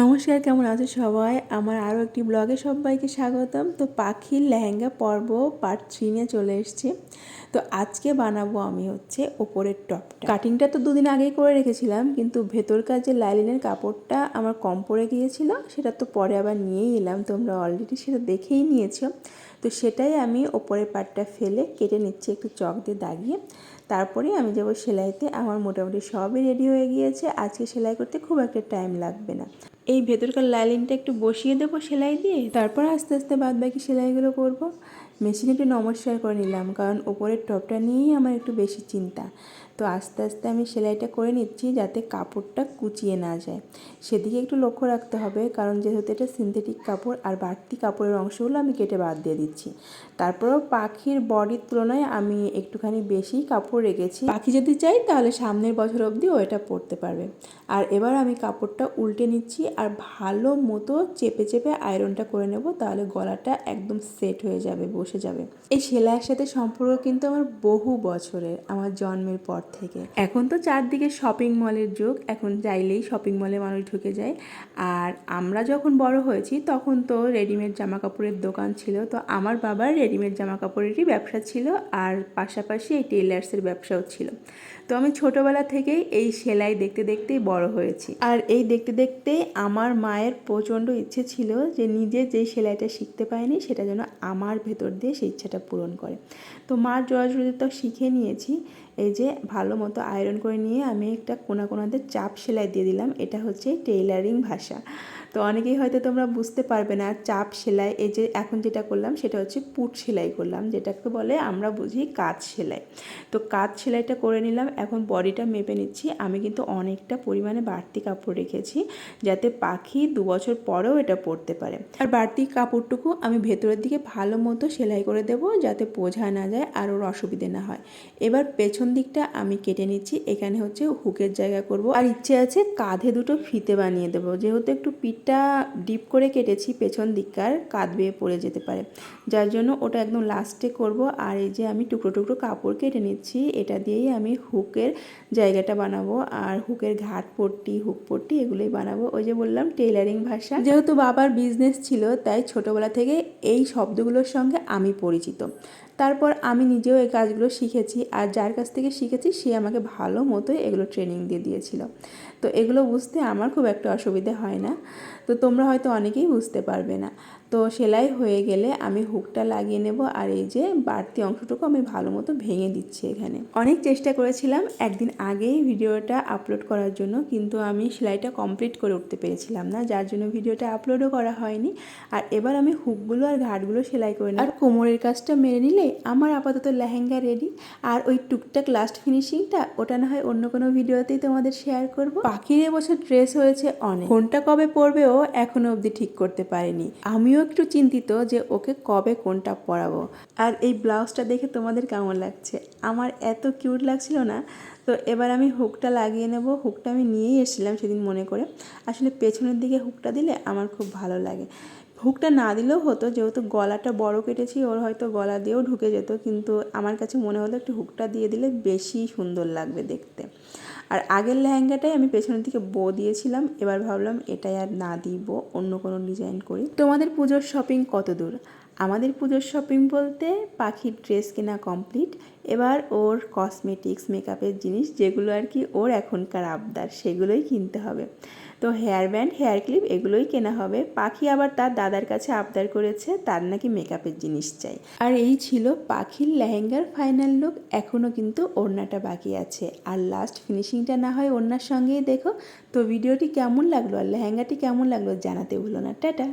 নমস্কার, কেমন আছো সবাই? আমার আরও একটি ব্লগে সবাইকে স্বাগতম। তো পাখির লেহেঙ্গা পর্ব পার্ট থ্রি নিয়ে চলে এসেছি। তো আজকে বানাবো আমি হচ্ছে ওপরের টপটা। কাটিংটা তো দুদিন আগেই করে রেখেছিলাম, কিন্তু ভেতরকার যে লাইলিনের কাপড়টা আমার কম পড়ে গিয়েছিল, সেটা তো পরে আবার নিয়েই এলাম। তোমরা অলরেডি সেটা দেখেই নিয়েছো। তো সেটাই আমি ওপরের পাটটা ফেলে কেটে নিচ্ছি একটু চক দিয়ে দাগিয়ে। তারপরে আমি যাব সেলাইতে। আমার মোটামুটি সবই রেডি হয়ে গিয়েছে। আজকে সেলাই করতে খুব একটা টাইম লাগবে না। এই ভেতরকার লাইলিনটা একটু বসিয়ে দেবো সেলাই দিয়ে, তারপর আস্তে আস্তে বাদ বাকি সেলাইগুলো করব। মেশিনে একটু নমস্কার করে নিলাম, কারণ ওপরের টপটা নিয়েই আমার একটু বেশি চিন্তা। তো আস্তে আস্তে আমি সেলাইটা করে নিচ্ছি যাতে কাপড়টা কুচিয়ে না যায়। সেদিকে একটু লক্ষ্য রাখতে হবে, কারণ যেহেতু এটা সিনথেটিক কাপড় আর বাড়তি কাপড়ের অংশগুলো আমি কেটে বাদ দিয়ে দিচ্ছি। তারপরেও পাখির বডির তুলনায় আমি একটুখানি বেশি কাপড় রেখেছি। পাখি যদি চাই তাহলে সামনের বছর অবধি ও এটা পরতে পারবে। আর এবার আমি কাপড়টা উল্টে নিচ্ছি আর ভালো মতো চেপে চেপে আয়রনটা করে নেব, তাহলে গলাটা একদম সেট হয়ে যাবে বসে। যাবে। এই সেলাইয়ের সাথে সম্পর্ক কিন্তু আমার বহু বছরের, আমার জন্মের পর থেকে। এখন তো চারদিকে শপিং মলের যুগ, এখন চাইলেই শপিং মলে মানুষ ঢুকে যায়। আর আমরা যখন বড় হয়েছি, তখন তো রেডিমেড জামা কাপড়ের দোকান ছিল। তো আমার বাবার রেডিমেড জামা কাপড়েরই ব্যবসা ছিল, আর পাশাপাশি এই টেলার্সের ব্যবসাও ছিল। তো আমি ছোটোবেলা থেকেই এই সেলাই দেখতে দেখতেই বড় হয়েছি। আর এই দেখতে দেখতে আমার মায়ের প্রচণ্ড ইচ্ছে ছিল যে নিজে যেই সেলাইটা শিখতে পায়নি সেটা যেন আমার ভেতর দিয়ে সেই ইচ্ছাটা পূরণ করে। তো মার জোড়াজুড়িতে তো শিখে নিয়েছি, এই যে ভালো মতো আয়রন করে নিয়ে আমি একটা কোনা কোনাতে চাপ সেলাই দিয়ে দিলাম, এটা হচ্ছে টেইলারিং ভাষা। তো অনেকেই হয়তো তোমরা বুঝতে পারবে না, চাপ সেলাই, এই যে এখন যেটা করলাম সেটা হচ্ছে পুট সেলাই করলাম, যেটাকে বলে আমরা বুঝি কাজ সেলাই। তো কাজ সেলাইটা করে নিলাম এখন বডিটা মেপে নিচ্ছি। আমি কিন্তু অনেকটা পরিমাণে বাড়তি কাপড় রেখেছি যাতে পাখি দু বছর পরেও এটা পরতে পারে। আর বাড়তি কাপড়টুকু আমি ভেতরের দিকে ভালো মতো সেলাই করে দেবো যাতে বোঝা না যায় আর ওর অসুবিধে না হয়। এবার পেছন দিকটা আমি কেটে নিচ্ছি। এখানে হচ্ছে হুকের জায়গা করব। আর ইচ্ছে আছে কাঁধে দুটো ফিতে বানিয়ে দেবো। যেহেতু একটু পিঠটা ডিপ করে কেটেছি পেছন দিককার কাঁধ বেয়ে পড়ে যেতে পারে। যার জন্য ওটা একদম লাস্টে করব। আর এই যে আমি টুকরো টুকরো কাপড় কেটে নিচ্ছি, এটা দিয়েই আমি হুকের জায়গাটা বানাবো আর হুকের ঘাট পট্টি, হুক পট্টি এগুলোই বানাবো। ওই যে বললাম টেইলারিং ভাষা। যেহেতু বাবার বিজনেস ছিল, তাই ছোটোবেলা থেকে এই শব্দগুলোর সঙ্গে আমি পরিচিত। তারপর আমি নিজেও এই কাজগুলো শিখেছি আর যার কাছ থেকে শিখেছি, সে আমাকে ভালো মতোই এগুলো ট্রেনিং দিয়ে দিয়েছিল। তো এগুলো বুঝতে আমার খুব একটা অসুবিধে হয় না। তো তোমরা হয়তো অনেকেই বুঝতে পারবে না। তো সেলাই হয়ে গেলে আমি হুকটা লাগিয়ে নেব আর এই যে বাড়তি অংশটুকু আমি ভালো মতো ভেঙে দিচ্ছি এখানে। অনেক চেষ্টা করেছিলাম, একদিন আগেই ভিডিওটা আপলোড করার জন্য, কিন্তু আমি সেলাইটা কমপ্লিট করে উঠতে পেরেছিলাম না, যার জন্য ভিডিওটা আপলোডও করা হয়নি। আর এবার আমি হুকগুলো আর ঘাটগুলো সেলাই করে আর কোমরের কাজটা মেরে নিলে আমার আপাতত লেহেঙ্গা রেডি আর ওই টুকটাক লাস্ট ফিনিশিংটা ওটা না হয় অন্য কোনো ভিডিওতেই তোমাদের শেয়ার করব। পাখির এবছর ড্রেস হয়েছে অনেক। কোনটা কবে পরবেও এখনও অবধি ঠিক করতে পারিনি। আমিও একটু চিন্তিত যে ওকে কবে কোনটা পরাবো। আর এই ব্লাউজটা দেখে তোমাদের কেমন লাগছে? আমার এত কিউট লাগছিল না। তো এবার আমি হুকটা লাগিয়ে নেব। হুকটা আমি নিয়েই এসেছিলাম সেদিন মনে করে। আসলে পেছনের দিকে হুকটা দিলে আমার খুব ভালো লাগে। হুকটা না দিলেও হতো, যেহেতু গলাটা বড় কেটেছি, ওর হয়তো গলা দিয়েও ঢুকে যেত, কিন্তু আমার কাছে মনে হলো একটু হুকটা দিয়ে দিলে বেশি সুন্দর লাগবে দেখতে। আর আগের লেহেঙ্গাটাই আমি পেছনের দিকে বো দিয়েছিলাম, এবার ভাবলাম এটাই আর না দিব, অন্য কোনো ডিজাইন করি। তোমাদের পুজোর শপিং কত দূর? আমাদের পুজোর শপিং বলতে পাখির ড্রেস কেনা কমপ্লিট এবার ওর কসমেটিক্স মেকআপের জিনিস যেগুলো আর কি ওর এখনকার আবদার, সেগুলোই কিনতে হবে। তো হেয়ার ব্যান্ড হেয়ার ক্লিপ এগুলোই কেনা হবে। পাখি আবার তার দাদার কাছে আবদার করেছে, তার নাকি মেকআপের জিনিস চাই। আর এই ছিল পাখির লেহেঙ্গার ফাইনাল লুক এখনও কিন্তু ওড়নাটা বাকি আছে। আর লাস্ট ফিনিশিংটা না হয় ওড়নার সঙ্গেই দেখো। তো ভিডিওটি কেমন লাগল? আর লেহেঙ্গাটি কেমন লাগল জানাতে ভুলো না। টাটা!